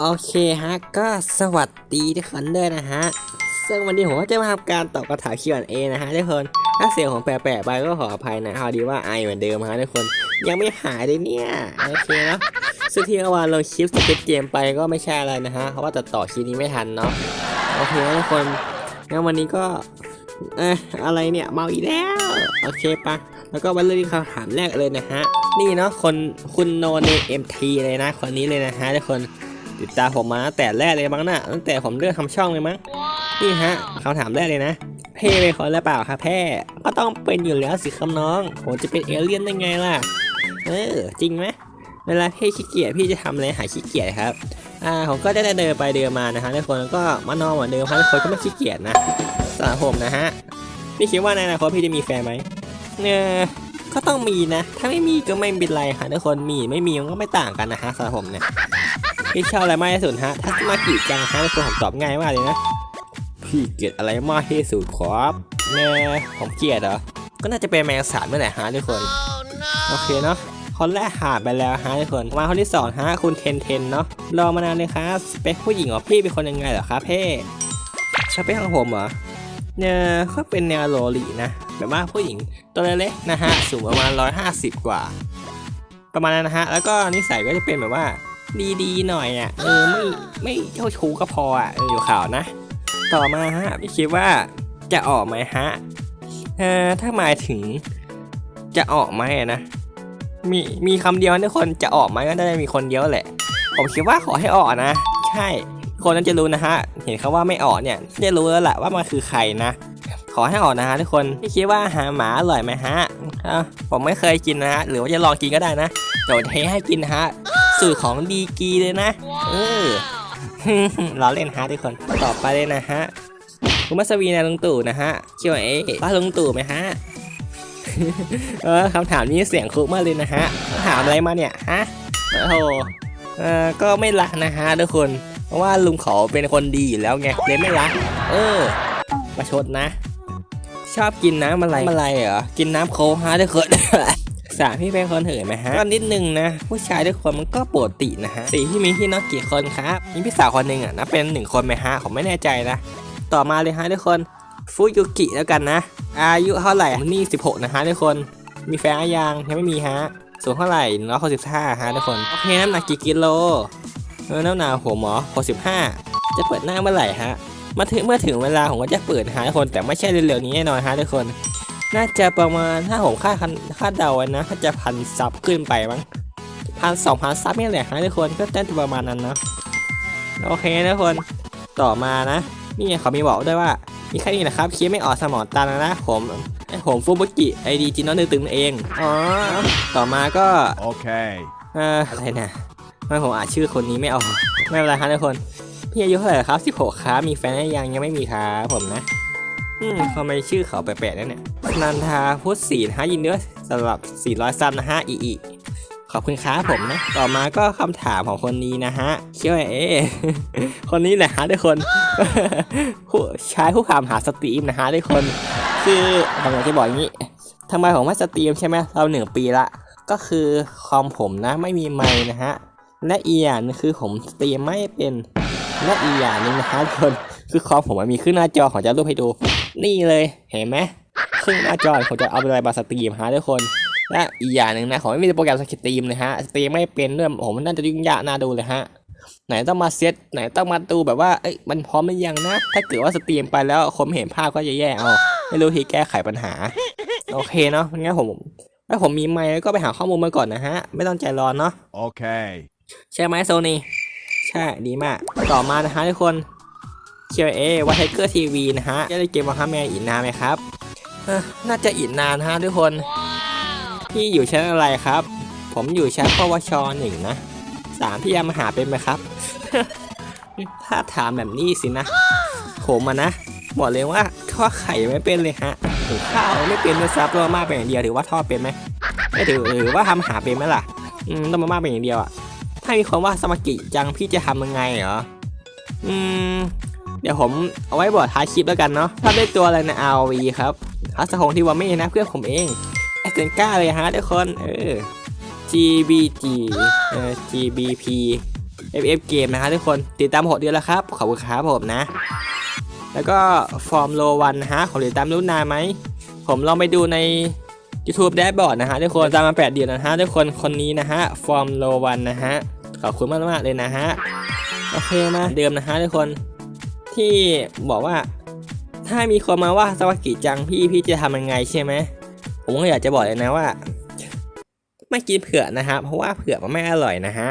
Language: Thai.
โอเคฮะ ก็สวัสดีทุกคนด้วยนะฮะ ซึ่งวันนี้ผมก็จะมาทำการตอบคำถาม Q&A นะฮะทุกคน ถ้าเสียงของแปลกๆไปก็ขออภัยนะเอาดีว่าไอเหมือนเดิมฮะทุกคน ยังไม่หายเลยเนี่ย โอเคเนาะซึ่งที่เมื่อวานลงคลิปสกิปเกมไปก็ไม่ใช่อะไรนะฮะ เพราะว่าตัดต่อคลิปนี้ไม่ทันเนาะ โอเคทุกคน งั้นวันนี้ก็ เอะอะไรเนี่ยเมาอีกแล้ว โอเคปะแล้วก็มาเริ่มคำถามแรกเลยนะฮะ นี่เนาะคนคุณโนเนเอ็มทีเลยนะคนนี้เลยนะฮะทุกคน ติดตามผมมาตั้งแต่แรกเลยมั้งนะตั้งแต่ผมเริ่มทำช่องเลยมั้งนี่ฮะคำถามแรกเลยนะเพ่เป็นคนหรือเปล่าครับแพ่ก็ต้องเป็นอยู่แล้วสิครับน้อง ผมจะเป็นเอเลี่ยนได้ไงล่ะ เออ จริงไหมเวลาพี่ขี้เกียจพี่จะทำอะไรหายขี้เกียจครับอ่าผมก็ได้เดินไปเดินมานะฮะทุกคนแล้วก็มานอนเหมือนเดิมครับทุกคนก็ไม่ขี้เกียจนะสำหรับผมนะฮะพี่คิดว่าในอนาคตพี่จะมีแฟนไหมเออก็ต้องมีนะ ถ้าไม่มีก็ไม่เป็นไรฮะทุกคนมีไม่มีมันก็ไม่ต่างกันนะฮะสำหรับผมเนี่ย พี่ชอบอะไรมากที่สุดฮะถ้ามากี่จังฮะทุกคนผมตอบง่ายมากเลยนะ พี่เกลียดอะไรมากที่สุดครับเนี่ยผมเกลียดเหรอ ก็น่าจะเป็นแมงสาบนั่นแหละฮะทุกคน โอเคเนาะคนแรกหาไปแล้วฮะทุกคนมาคนที่สองฮะคุณเทนเทนเนาะรอมานานเลยครับสเปคผู้หญิงของพี่เป็นคนยังไงเหรอครับเพ่สเปคของผมเหรอเนี่ยก็เป็นแนวโรลีนะแบบว่าผู้หญิงตัวเล็กๆนะฮะสูงประมาณ 150 กว่า ประมาณนั้นนะฮะแล้วก็นิสัยก็จะเป็นแบบว่า ดีๆหน่อยอะเออไม่ไม่เจ้าชู้ก็พออะเอออยู่ข่าวนะ ต่อมาฮะพี่คิดว่าจะออกไหมฮะเออถ้าหมายถึงจะออกไหมนะมีมีคำเดียวทุกคนจะออกไหมก็ได้มีคนเดียวแหละ ผมคิดว่าขอให้ออกนะ ใช่คนนั้นจะรู้นะฮะ เห็นเขาว่าไม่ออกเนี่ยจะรู้แล้วแหละว่ามันคือใครนะ ขอให้ออกนะฮะทุกคนพี่คิดว่าหาหมาอร่อยไหมฮะผมไม่เคยกินนะฮะหรือว่าจะลองกินก็ได้นะเดี๋ยวเทให้กินนะฮะ สูตรของดีกรีเลยนะ เออเราเล่นฮะทุกคน ต่อไปเลยนะฮะคุณมัสวีนะลุงตู่นะฮะคิดว่าเอ๊ะป้าลุงตู่ไหมฮะเออคำถามนี้เสียงคุกมากเลยนะฮะ ถามอะไรมาเนี่ยฮะ โอ้โหเออก็ไม่รักนะฮะทุกคน เพราะว่าลุงเขาเป็นคนดีอยู่แล้วไงเลยไม่รักเออประชดนะ ชอบกินน้ำอะไรอะไรเหรอ กินน้ำโค้กฮะทุกคน สาพี่เป็นคนเหินไหมฮะก็นิดนึงนะ ผู้ชายทุกคนมันก็ปกตินะฮะสี่พี่มีพี่น้องกี่คนครับมีพี่สาวคนหนึ่งอะนับเป็นหนึ่งคนไหมฮะผมไม่แน่ใจนะ ต่อมาเลยฮะทุกคนฟูยุกิแล้วกันนะ อายุเท่าไหร่นี่ 16 นะฮะทุกคน มีแฟนยังยังไม่มีฮะสูงเท่าไหร่ร้อยหกสิบห้าฮะทุกคนโอเคน้ำหนักกี่กิโลเออน้ำหนักผมเหรอหกสิบห้าจะเปิดหน้าเมื่อไหร่ฮะมาถึงเมื่อถึงเวลาผมก็จะเปิดฮะทุกคนแต่ไม่ใช่เร็วๆนี้แน่นอนฮะทุกคน น่าจะประมาณถ้าผมคาดคันคาดเดาไว้นะถ้าจะพันซับขึ้นไปมั้งพันสองพันซับนี่แหละฮะทุกคนก็น่าจะประมาณนั้นเนาะโอเคนะทุกคนต่อมานะ นี่ไงเขามีบอกด้วยว่ามีแค่นี้นะครับคิดไม่ออกสมองตันแล้วนะผมผมฟูบุกิไอดีจินอนตึงๆเองอ๋อต่อมาก็ Okay. เอ่ออะไรนะไม่ผมอ่านชื่อคนนี้ไม่ออกไม่เป็นไรครับทุกคนพี่อายุเท่าไหร่ครับ16ครับมีแฟนหรือยังยังไม่มีครับผมนะอืมทำไมชื่อเขาแปลกๆนั่นเนี่ย นันทาพุทธศรีนะฮะยินดีด้วยสำหรับ 400 ซับนะฮะอีอีขอบคุณครับผมนะ ต่อมาก็คำถามของคนนี้นะฮะเชื่อเอคนนี้แหละฮะทุกคนผู้ชายผู้ถามหาสตรีมนะฮะทุกคนคือผมอยากจะบอกอย่างนี้ทำไมผมไม่สตรีมใช่ไหมเราหนึ่งปีละ ก็คือคอมผมนะไม่มีไมค์นะฮะและอีกอย่างนึงคือผมสตรีมไม่เป็นและอีกอย่างนึงนะฮะทุกคนคือคอมผมมันมีขึ้นหน้าจอของจะรูปให้ดู นี่เลยเห็นไหม ขึ้นหน้าจอผมจะเอาอะไรมาสตรีมฮะทุกคนและอีกอย่างหนึ่งนะผมไม่มีโปรแกรมสตรีมเลยฮะสตรีมไม่เป็นด้วยผมมันน่าจะยุ่งยากน่าดูเลยฮะไหนต้องมาเซตไหนต้องมาดูแบบว่าเอ้ยมันพร้อมหรือยังนะ ถ้าเกิดว่าสตรีมไปแล้วคนไม่เห็นภาพก็จะแย่เอาไม่รู้ทีแก้ไขปัญหา โอเคเนาะงั้นผมถ้าผมมีไมค์ก็ไปหาข้อมูลมาก่อนนะฮะ ไม่ต้องใจร้อนเนาะ Okay. ใช่ไหมโซนี่ใช่ดีมาก ต่อมานะฮะทุกคนเชียร์เอว่าไทเกอร์ทีวีนะฮะจะได้เกมวาร์แมนอีกนานไหมครับเอ้อ น่าจะอีกนานนะฮะทุกคน พี่อยู่ชั้นอะไรครับ ผมอยู่ชั้นปวชหนึ่งนะสามพี่ยามหาเป็นไหมครับ ถ้าถามแบบนี้สินะ ผมอะนะบอกเลยว่าทอดไข่ไม่เป็นเลยฮะหุงข้าวไม่เป็นด้วยซับตัวมากเป็นอย่างเดียวถือว่าทอดเป็นไหมไม่ถือหรือว่าทำอาหารเป็นไหมล่ะอืมต้องมามากเป็นอย่างเดียวอะถ้ามีคนว่าสมากิจังพี่จะทำยังไงเหรออืมเดี๋ยวผมเอาไว้บอร์ดท้ายคลิปแล้วกันเนาะถ้าได้ตัวอะไรใน RV ครับ ฮัสคงที่ว่าไม่นะเพื่อนผมเองแอเซนก้าเลยฮะทุกคนเออ GBG เออ GBP FF เกมนะฮะทุกคนติดตามหกเดือนแล้วครับ ขอบคุณครับผมนะ แล้วก็ฟอร์มโลวันนะฮะขอติดตามรู้นนาไหม ผมลองไปดูใน YouTube แดชบอร์ดนะฮะทุกคนตามมา8เดือนนะฮะทุกคนคนนี้นะฮะฟอร์มโลวันนะฮะขอบคุณมากมากเลยนะฮะ โอเคมาเดิมนะฮะทุกคนที่บอกว่า ถ้ามีคนมาว่าสวัสดิจังพี่พี่จะทำยังไงใช่ไหมผมก็อยากจะบอกเลยนะว่า ไม่กินเผือกนะฮะเพราะว่าเผือกมันไม่อร่อยนะฮะ